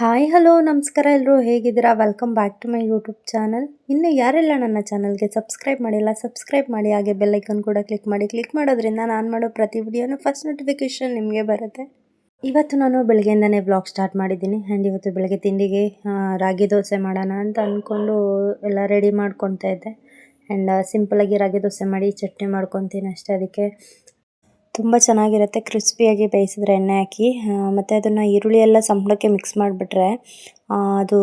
Hi hello ನಮಸ್ಕಾರ ಎಲ್ಲರೂ ಹೇಗಿದ್ದೀರಾ? Welcome back to my YouTube channel ಇನ್ನು ಯಾರೆಲ್ಲ ನನ್ನ ಚಾನಲ್ಗೆ ಸಬ್ಸ್ಕ್ರೈಬ್ ಮಾಡಿಲ್ಲ ಸಬ್ಸ್ಕ್ರೈಬ್ ಮಾಡಿ, ಹಾಗೆ ಬೆಲ್ಲೈಕನ್ ಕೂಡ ಕ್ಲಿಕ್ ಮಾಡಿ ಕ್ಲಿಕ್ ಮಾಡೋದ್ರಿಂದ ನಾನು ಮಾಡೋ ಪ್ರತಿ ವಿಡಿಯೋನು ಫಸ್ಟ್ ನೋಟಿಫಿಕೇಷನ್ ನಿಮಗೆ ಬರುತ್ತೆ. ಇವತ್ತು ನಾನು ಬೆಳಗ್ಗೆಯಿಂದನೇ ವ್ಲಾಗ್ ಸ್ಟಾರ್ಟ್ ಮಾಡಿದ್ದೀನಿ. ಆ್ಯಂಡ್ ಇವತ್ತು ಬೆಳಗ್ಗೆ ತಿಂಡಿಗೆ ರಾಗಿ ದೋಸೆ ಮಾಡೋಣ ಅಂತ ಅಂದ್ಕೊಂಡು ಎಲ್ಲ ರೆಡಿ ಮಾಡ್ಕೊತಾ ಇದ್ದೆ. ಆ್ಯಂಡ್ ಸಿಂಪಲಾಗಿ ರಾಗಿ ದೋಸೆ ಮಾಡಿ ಚಟ್ನಿ ಮಾಡ್ಕೊತೀನಿ ಅಷ್ಟೇ ಅದಕ್ಕೆ. ತುಂಬ ಚೆನ್ನಾಗಿರುತ್ತೆ, ಕ್ರಿಸ್ಪಿಯಾಗಿ ಬೇಯಿಸಿದ್ರೆ ಎಣ್ಣೆ ಹಾಕಿ. ಮತ್ತು ಅದನ್ನು ಈರುಳ್ಳಿ ಎಲ್ಲ ಸಂಬಳಕ್ಕೆ ಮಿಕ್ಸ್ ಮಾಡಿಬಿಟ್ರೆ ಅದು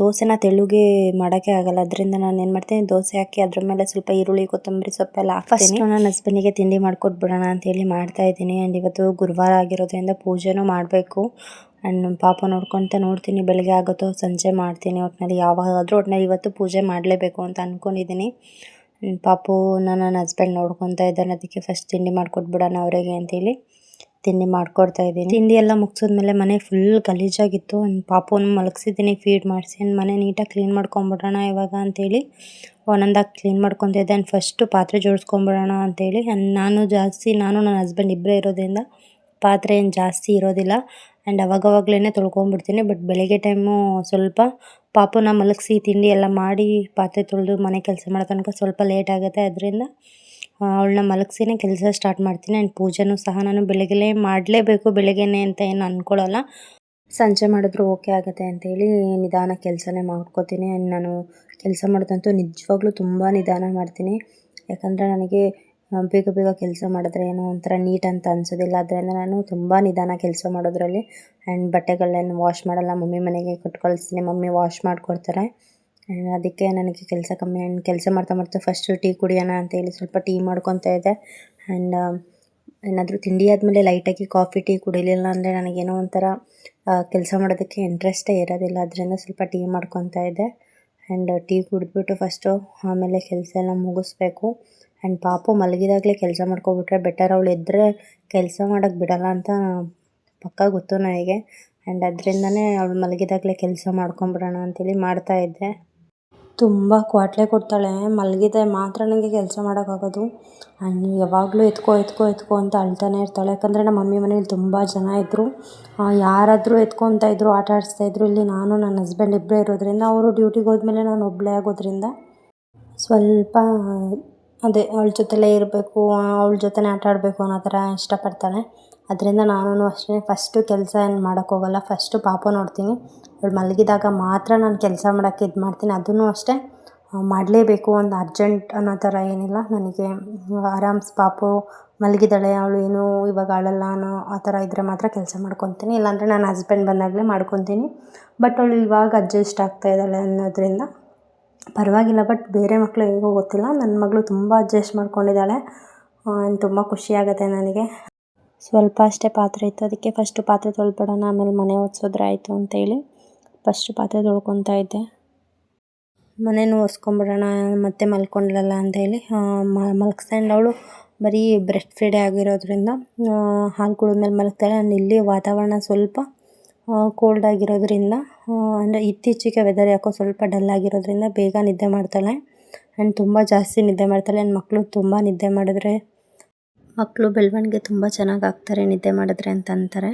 ದೋಸೆನ ತೆಳುಗೆ ಮಾಡೋಕ್ಕೆ ಆಗಲ್ಲ. ಅದರಿಂದ ನಾನು ಏನು ಮಾಡ್ತೀನಿ, ದೋಸೆ ಹಾಕಿ ಅದ್ರ ಮೇಲೆ ಸ್ವಲ್ಪ ಈರುಳ್ಳಿ, ಕೊತ್ತಂಬರಿ ಸೊಪ್ಪೆಲ್ಲ ಹಾಕ್ತೀನಿ. ನನ್ನ ಹಸ್ಬೆಂಡಿಗೆ ತಿಂಡಿ ಮಾಡ್ಕೊಟ್ಬಿಡೋಣ ಅಂತೇಳಿ ಮಾಡ್ತಾ ಇದ್ದೀನಿ. ಆ್ಯಂಡ್ ಇವತ್ತು ಗುರುವಾರ ಆಗಿರೋದ್ರಿಂದ ಪೂಜೆನೂ ಮಾಡಬೇಕು. ಆ್ಯಂಡ್ ನಮ್ಮ ಪಾಪ ನೋಡ್ಕೊತ ನೋಡ್ತೀನಿ, ಬೆಳಗ್ಗೆ ಆಗುತ್ತೋ ಸಂಜೆ ಮಾಡ್ತೀನಿ. ಒಟ್ಟಿನಲ್ಲಿ ಯಾವಾಗಾದರೂ ಒಟ್ಟಿನಲ್ಲಿ ಇವತ್ತು ಪೂಜೆ ಮಾಡಲೇಬೇಕು ಅಂತ ಅಂದ್ಕೊಂಡಿದ್ದೀನಿ ಪಾಪು ನನ್ನ ಹಸ್ಬೆಂಡ್ ನೋಡ್ಕೊತಾ ಇದ್ದಾನೆ. ಅದಕ್ಕೆ ಫಸ್ಟ್ ತಿಂಡಿ ಮಾಡ್ಕೊಟ್ಬಿಡೋಣ ಅವರಿಗೆ ಅಂತೇಳಿ ತಿಂಡಿ ಮಾಡ್ಕೊಡ್ತಾ ಇದ್ದೀನಿ. ತಿಂಡಿ ಎಲ್ಲ ಮುಗಿಸಿದ್ಮೇಲೆ ಮನೆ ಫುಲ್ ಗಲೀಜಾಗಿತ್ತು. ಒಂದು ಪಾಪುನ ಮಲಗಿಸಿದ್ದೀನಿ ಫೀಡ್ ಮಾಡಿಸಿ ಮನೆ ನೀಟಾಗಿ ಕ್ಲೀನ್ ಮಾಡ್ಕೊಂಬಿಡೋಣ ಇವಾಗ ಅಂತೇಳಿ ಒಂದೊಂದಾಗಿ ಕ್ಲೀನ್ ಮಾಡ್ಕೊತಾ ಇದ್ದೆ ಆ್ಯಂಡ್ ಫಸ್ಟು ಪಾತ್ರೆ ಜೋಡಿಸ್ಕೊಂಬಿಡೋಣ ಅಂತೇಳಿ. ನಾನು ಜಾಸ್ತಿ ನಾನು ನನ್ನ ಹಸ್ಬೆಂಡ್ ಇಬ್ಬರೇ ಇರೋದ್ರಿಂದ ಪಾತ್ರೆ ಏನು ಜಾಸ್ತಿ ಇರೋದಿಲ್ಲ. ಆ್ಯಂಡ್ ಅವಾಗವಾಗ್ಲೇ ತೊಳ್ಕೊಂಬಿಡ್ತೀನಿ. ಬಟ್ ಬೆಳಗ್ಗೆ ಟೈಮು ಸ್ವಲ್ಪ ಪಾಪುನ ಮಲಗಿಸಿ ತಿಂಡಿ ಎಲ್ಲ ಮಾಡಿ ಪಾತ್ರೆ ತೊಳೆದು ಮನೆ ಕೆಲಸ ಮಾಡೋ ತನಕ ಸ್ವಲ್ಪ ಲೇಟ್ ಆಗುತ್ತೆ. ಅದರಿಂದ ಅವಳನ್ನ ಮಲಗಿಸಿನೇ ಕೆಲಸ ಸ್ಟಾರ್ಟ್ ಮಾಡ್ತೀನಿ. ಆ್ಯಂಡ್ ಪೂಜೆನೂ ಸಹ ನಾನು ಬೆಳಗ್ಗೆಲೇ ಮಾಡಲೇಬೇಕು. ಬೆಳಗ್ಗೆನೇ ಅಂತ ಏನು ಅಂದ್ಕೊಳ್ಳಲ್ಲ ಸಂಜೆ ಮಾಡಿದ್ರು ಓಕೆ ಆಗುತ್ತೆ ಅಂತೇಳಿ ನಿಧಾನ ಕೆಲಸನೇ ಮಾಡ್ಕೋತೀನಿ. ಆ್ಯಂಡ್ ನಾನು ಕೆಲಸ ಮಾಡೋದಂತೂ ನಿಜವಾಗ್ಲೂ ತುಂಬ ನಿಧಾನ ಮಾಡ್ತೀನಿ. ಯಾಕಂದರೆ ನನಗೆ ಬೇಗ ಬೇಗ ಕೆಲಸ ಮಾಡಿದ್ರೆ ಏನೋ ಒಂಥರ ನೀಟ್ ಅಂತ ಅನ್ಸೋದಿಲ್ಲ. ಅದರಿಂದ ನಾನು ತುಂಬ ನಿಧಾನ ಕೆಲಸ ಮಾಡೋದ್ರಲ್ಲಿ ಆ್ಯಂಡ್ ಬಟ್ಟೆಗಳನ್ನ ವಾಶ್ ಮಾಡಲ್ಲ. ಮಮ್ಮಿ ಮನೆಗೆ ಕೊಟ್ಟು ಮಮ್ಮಿ ವಾಶ್ ಮಾಡಿಕೊಡ್ತಾರೆ. ಆ್ಯಂಡ್ ಅದಕ್ಕೆ ನನಗೆ ಕೆಲಸ ಕಮ್ಮಿ ಆ್ಯಂಡ್ ಕೆಲಸ ಮಾಡ್ತಾ ಮಾಡ್ತಾ ಫಸ್ಟು ಟೀ ಕುಡಿಯೋಣ ಅಂತ ಹೇಳಿ ಸ್ವಲ್ಪ ಟೀ ಮಾಡ್ಕೊತಾ ಇದ್ದೆ. ಆ್ಯಂಡ್ ಏನಾದರೂ ತಿಂಡಿ ಆದಮೇಲೆ ಲೈಟಾಗಿ ಕಾಫಿ ಟೀ ಕುಡಿಲಿಲ್ಲ ಅಂದರೆ ನನಗೇನೋ ಒಂಥರ ಕೆಲಸ ಮಾಡೋದಕ್ಕೆ ಇಂಟ್ರೆಸ್ಟೇ ಇರೋದಿಲ್ಲ. ಅದರಿಂದ ಸ್ವಲ್ಪ ಟೀ ಮಾಡ್ಕೊತಾ ಇದ್ದೆ. ಆ್ಯಂಡ್ ಟೀ ಕುಡಿದ್ಬಿಟ್ಟು ಫಸ್ಟು ಆಮೇಲೆ ಕೆಲಸ ಎಲ್ಲ ಮುಗಿಸ್ಬೇಕು. ಆ್ಯಂಡ್ ಪಾಪು ಮಲಗಿದಾಗಲೇ ಕೆಲಸ ಮಾಡ್ಕೊಬಿಟ್ರೆ ಬೆಟರ್ ಅವಳು ಎದ್ದರೆ ಕೆಲಸ ಮಾಡೋಕ್ಕೆ ಬಿಡಲ್ಲ ಅಂತ ಪಕ್ಕ ಗೊತ್ತು ನನಗೆ. ಆ್ಯಂಡ್ ಅದರಿಂದನೇ ಅವಳು ಮಲಗಿದಾಗಲೇ ಕೆಲಸ ಮಾಡ್ಕೊಂಬಿಡೋಣ ಅಂತೇಳಿ ಮಾಡ್ತಾ ಇದ್ದೆ. ತುಂಬ ಕ್ವಾಟ್ಲೆ ಕೊಡ್ತಾಳೆ. ಮಲಗಿದೆ ಮಾತ್ರ ನನಗೆ ಕೆಲಸ ಮಾಡೋಕ್ಕಾಗೋದು. ಆ್ಯಂಡ್ ಯಾವಾಗಲೂ ಎತ್ಕೋ ಎತ್ಕೋ ಎತ್ಕೋ ಅಂತ ಅಳ್ತಾನೆ ಇರ್ತಾಳೆ. ಯಾಕಂದರೆ ನಮ್ಮ ಮಮ್ಮಿ ಮನೇಲಿ ತುಂಬ ಜನ ಇದ್ದರು ಯಾರಾದರೂ ಎತ್ಕೊತಾ ಇದ್ದರು ಆಟ ಆಡಿಸ್ತಾ ಇದ್ದರು ಇಲ್ಲಿ ನಾನು, ನನ್ನ ಹಸ್ಬೆಂಡ್ ಇಬ್ಬರೇ ಇರೋದ್ರಿಂದ ಅವರು ಡ್ಯೂಟಿಗೆ ಹೋದ್ಮೇಲೆ ನಾನು ಒಬ್ಬಳೇ ಆಗೋದ್ರಿಂದ ಸ್ವಲ್ಪ, ಅದೇ, ಅವಳ ಜೊತೆಲೇ ಇರಬೇಕು ಅವಳ ಜೊತೆನೇ ಆಟ ಆಡಬೇಕು ಅನ್ನೋ ಥರ ಇಷ್ಟಪಡ್ತಾಳೆ. ಅದರಿಂದ ನಾನು ಅಷ್ಟೇ ಫಸ್ಟು ಕೆಲಸ ಏನು ಮಾಡೋಕ್ಕೋಗಲ್ಲ ಫಸ್ಟು ಪಾಪ ನೋಡ್ತೀನಿ. ಅವಳು ಮಲಗಿದಾಗ ಮಾತ್ರ ನಾನು ಕೆಲಸ ಮಾಡೋಕ್ಕೆ ಇದು ಮಾಡ್ತೀನಿ. ಅದನ್ನು ಅಷ್ಟೇ. ಮಾಡಲೇಬೇಕು. ಒಂದು ಅರ್ಜೆಂಟ್ ಅನ್ನೋ ಥರ ಏನಿಲ್ಲ. ನನಗೆ ಆರಾಮ್ಸ್ ಪಾಪು ಮಲಗಿದ್ದಾಳೆ. ಅವಳು ಏನು ಇವಾಗ ಆಳಲ್ಲ ಅನ್ನೋ ಆ ಥರ ಇದ್ದರೆ ಮಾತ್ರ ಕೆಲಸ ಮಾಡ್ಕೊತೀನಿ. ಇಲ್ಲಾಂದರೆ ನಾನು ಹಸ್ಬೆಂಡ್ ಬಂದಾಗಲೇ ಮಾಡ್ಕೊತೀನಿ. ಬಟ್ ಅವಳು ಇವಾಗ ಅಡ್ಜಸ್ಟ್ ಆಗ್ತಾ ಇದ್ದಾಳೆ ಅನ್ನೋದ್ರಿಂದ ಪರವಾಗಿಲ್ಲ. ಬಟ್ ಬೇರೆ ಮಕ್ಕಳು ಹೇಗೋ ಗೊತ್ತಿಲ್ಲ. ನನ್ನ ಮಗಳು ತುಂಬ ಅಡ್ಜಸ್ಟ್ ಮಾಡ್ಕೊಂಡಿದ್ದಾಳೆ. ತುಂಬ ಖುಷಿಯಾಗುತ್ತೆ ನನಗೆ. ಸ್ವಲ್ಪ ಅಷ್ಟೇ ಪಾತ್ರೆ ಇತ್ತು. ಅದಕ್ಕೆ ಫಸ್ಟು ಪಾತ್ರೆ ತೊಳ್ಬಿಡೋಣ ಆಮೇಲೆ ಮನೆ ಒರೆಸಿದ್ರೆ ಆಯಿತು ಅಂತೇಳಿ ಫಸ್ಟು ಪಾತ್ರೆ ತೊಳ್ಕೊತಾ ಇದ್ದೆ. ಮನೇನು ಒರೆಸ್ಕೊಂಬಿಡೋಣ ಮತ್ತೆ ಮಲ್ಕೊಂಡ್ಲಲ್ಲ ಅಂತೇಳಿ ಮಲಗಿಸ್ಕೊಂಡು ಅವಳು ಬರೀ ಬ್ರೆಸ್ಟ್ ಫೀಡೇ ಆಗಿರೋದ್ರಿಂದ ಹಾಲು ಕುಡಿದ ಮೇಲೆ ಮಲಗ್ತಾಳೆ. ಆ್ಯಂಡ್ ಇಲ್ಲಿ ವಾತಾವರಣ ಸ್ವಲ್ಪ ಕೋಲ್ಡ್ ಆಗಿರೋದ್ರಿಂದ ಅಂದರೆ ಇತ್ತೀಚೆಗೆ ವೆದರ್ ಯಾಕೋ ಸ್ವಲ್ಪ ಡಲ್ ಆಗಿರೋದ್ರಿಂದ ಬೇಗ ನಿದ್ದೆ ಮಾಡ್ತಾಳೆ. ಆ್ಯಂಡ್ ತುಂಬ ಜಾಸ್ತಿ ನಿದ್ದೆ ಮಾಡ್ತಾಳೆ. ಆ್ಯಂಡ್ ಮಕ್ಕಳು ತುಂಬ ನಿದ್ದೆ ಮಾಡಿದ್ರೆ ಮಕ್ಕಳು ಬೆಳವಣಿಗೆ ತುಂಬ ಚೆನ್ನಾಗಿ ಆಗ್ತಾರೆ ನಿದ್ದೆ ಮಾಡಿದ್ರೆ ಅಂತ ಅಂತಾರೆ.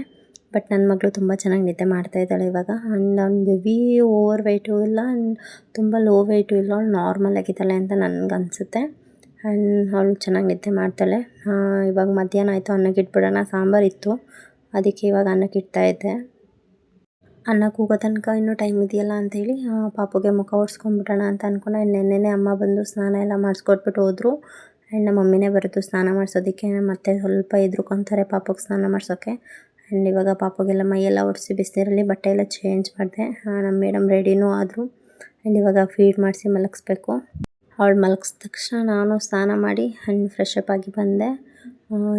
ಬಟ್ ನನ್ನ ಮಗಳು ತುಂಬ ಚೆನ್ನಾಗಿ ನಿದ್ದೆ ಮಾಡ್ತಾ ಇದ್ದಾಳೆ ಇವಾಗ. ಆ್ಯಂಡ್ ಅವ್ನು ಹೆವಿ ಓವರ್ ವೆಯ್ಟು ಇಲ್ಲ ತುಂಬ ಲೋ ವೆಯ್ಟು ಇಲ್ಲ. ಅವಳು ನಾರ್ಮಲ್ ಆಗಿದ್ದಾಳೆ ಅಂತ ನನಗೆ ಅನಿಸುತ್ತೆ. ಆ್ಯಂಡ್ ಅವಳು ಚೆನ್ನಾಗಿ ನಿದ್ದೆ ಮಾಡ್ತಾಳೆ. ಇವಾಗ ಮಧ್ಯಾಹ್ನ ಆಯಿತು ಅನ್ನಕ್ಕೆ ಇಟ್ಬಿಡೋಣ. ಸಾಂಬಾರು ಇತ್ತು. ಅದಕ್ಕೆ ಇವಾಗ ಅನ್ನಕ್ಕೆ ಇಡ್ತಾ ಇದ್ದೆ. ಅನ್ನ ಕೂಗೋ ತನಕ ಇನ್ನೂ ಟೈಮ್ ಇದೆಯಲ್ಲ ಅಂತೇಳಿ ಆ, ಪಾಪುಗೆ ಮುಖ ಒರೆಸ್ಕೊಂಡ್ಬಿಡೋಣ ಅಂತ ಅಂದ್ಕೊಂಡೆ ನೆನ್ನೆನೇ ಅಮ್ಮ ಬಂದು ಸ್ನಾನ ಎಲ್ಲ ಮಾಡಿಸ್ಕೊಟ್ಬಿಟ್ಟು ಹೋದರು. ಆ್ಯಂಡ್ ನಮ್ಮ ಮಮ್ಮಿನೇ ಬರೋದು ಸ್ನಾನ ಮಾಡಿಸೋದಕ್ಕೆ, ಮತ್ತೆ ಸ್ವಲ್ಪ ಎದುರುಕೊಂತಾರೆ ಪಾಪಕ್ಕೆ ಸ್ನಾನ ಮಾಡಿಸೋಕ್ಕೆ ಆ್ಯಂಡ್ ಇವಾಗ ಪಾಪಗೆಲ್ಲ ಮೈಯೆಲ್ಲ ಒರೆಸಿ ಬಿಸಿನೀರಲ್ಲಿ ಬಟ್ಟೆ ಎಲ್ಲ ಚೇಂಜ್ ಮಾಡಿದೆ. ನಮ್ಮ ಮೇಡಮ್ ರೆಡಿನೂ ಆದರು. ಆ್ಯಂಡ್ ಇವಾಗ ಫೀಡ್ ಮಾಡಿಸಿ ಮಲಗಿಸ್ಬೇಕು. ಅವಳು ಮಲಗಿಸಿದ ತಕ್ಷಣ ನಾನು ಸ್ನಾನ ಮಾಡಿ ಆ್ಯಂಡ್ ಫ್ರೆಶ್ ಅಪ್ ಆಗಿ ಬಂದೆ.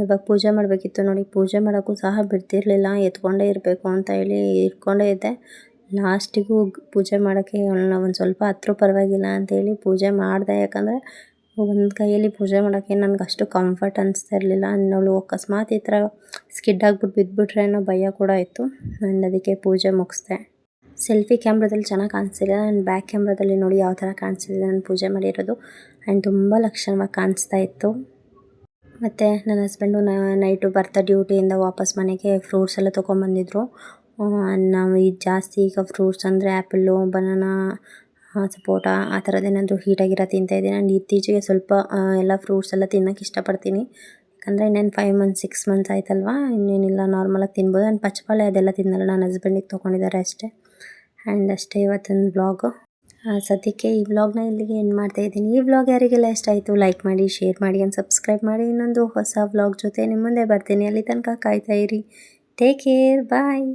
ಇವಾಗ ಪೂಜೆ ಮಾಡಬೇಕಿತ್ತು ನೋಡಿ, ಪೂಜೆ ಮಾಡೋಕ್ಕೂ ಸಹ ಬಿಡ್ತಿರ್ಲಿಲ್ಲ. ಎತ್ಕೊಂಡೇ ಇರಬೇಕು ಅಂತ ಹೇಳಿ ಇಟ್ಕೊಂಡೇ ಇದ್ದೆ. ಲಾಸ್ಟಿಗೂ ಪೂಜೆ ಮಾಡೋಕ್ಕೆ ಒಂದು ಸ್ವಲ್ಪ ಹತ್ರ ಪರವಾಗಿಲ್ಲ ಅಂತೇಳಿ ಪೂಜೆ ಮಾಡಿದೆ. ಯಾಕಂದರೆ ಒಂದು ಕೈಯಲ್ಲಿ ಪೂಜೆ ಮಾಡೋಕ್ಕೆ ನನಗೆ ಅಷ್ಟು ಕಂಫರ್ಟ್ ಅನಿಸ್ತಾ ಇರಲಿಲ್ಲ. ಅನ್ನೋಳು ಅಕಸ್ಮಾತ್ ಈ ಥರ ಸ್ಕಿಡ್ ಆಗಿಬಿಟ್ಟು ಬಿದ್ದುಬಿಟ್ರೆ ಅನ್ನೋ ಭಯ ಕೂಡ ಇತ್ತು. ನಾನು ಅದಕ್ಕೆ ಪೂಜೆ ಮುಗಿಸ್ದೆ. ಸೆಲ್ಫಿ ಕ್ಯಾಮ್ರಾದಲ್ಲಿ ಚೆನ್ನಾಗಿ ಕಾಣಿಸ್ತಿಲ್ಲ ನಾನು ಬ್ಯಾಕ್ ಕ್ಯಾಮ್ರಾದಲ್ಲಿ ನೋಡಿ ಯಾವ ಥರ ಕಾಣಿಸ್ತಿದೆ ನಾನು ಪೂಜೆ ಮಾಡಿರೋದು. ಆ್ಯಂಡ್ ತುಂಬ ಲಕ್ಷಣವಾಗಿ ಕಾಣಿಸ್ತಾ ಇತ್ತು. ಮತ್ತು ನನ್ನ ಹಸ್ಬೆಂಡು ನೈಟು ಬರ್ತಾ ಡ್ಯೂಟಿಯಿಂದ ವಾಪಸ್ ಮನೆಗೆ ಫ್ರೂಟ್ಸ್ ಎಲ್ಲ ತೊಗೊಂಬಂದಿದ್ರು. ನಾವು ಈ ಜಾಸ್ತಿ ಈಗ ಫ್ರೂಟ್ಸ್ ಅಂದರೆ ಆ್ಯಪಲ್ಲು ಬನಾನಾ ಸಪೋಟ, ಆ ಥರದ್ದೇನಾದರೂ ಹೀಟಾಗಿರೋ ತಿಂತಾಯಿದ್ದೀನಿ ನಾನು ಇತ್ತೀಚೆಗೆ ಸ್ವಲ್ಪ ಎಲ್ಲ ಫ್ರೂಟ್ಸ್ ಎಲ್ಲ ತಿನ್ನೋಕೆ ಇಷ್ಟಪಡ್ತೀನಿ. ಯಾಕಂದರೆ ಇನ್ನೇನು ಫೈವ್ ಮಂತ್ಸ್ ಸಿಕ್ಸ್ ಮಂತ್ಸ್ ಆಯ್ತಲ್ವಾ? ಇನ್ನೇನಿಲ್ಲ ನಾರ್ಮಲಾಗಿ ತಿನ್ಬೋದು. ಆ್ಯಂಡ್ ಪಚ್ಚಬಾಳೆ ಅದೆಲ್ಲ ತಿನ್ನಲ್ಲ ನನ್ನ ಹಸ್ಬೆಂಡಿಗೆ ತೊಗೊಂಡಿದ್ದಾರೆ ಅಷ್ಟೇ. ಆ್ಯಂಡ್ ಅಷ್ಟೇ ಇವತ್ತಿನ ಬ್ಲಾಗು ಸದ್ಯಕ್ಕೆ ಈ ವ್ಲಾಗ್ನ ಇಲ್ಲಿಗೆ ಏನು ಮಾಡ್ತಾ ಇದ್ದೀನಿ. ಈ ವ್ಲಾಗ್ ಯಾರಿಗೆಲ್ಲ ಇಷ್ಟ ಆಯಿತು ಲೈಕ್ ಮಾಡಿ ಶೇರ್ ಮಾಡಿ ಆ್ಯಂಡ್ ಸಬ್ಸ್ಕ್ರೈಬ್ ಮಾಡಿ. ಇನ್ನೊಂದು ಹೊಸ ವ್ಲಾಗ್ ಜೊತೆ ನಿಮ್ಮ ಮುಂದೆ ಬರ್ತೀನಿ. ಅಲ್ಲಿ ತನಕ ಕಾಯ್ತಾ ಇರಿ. Take care bye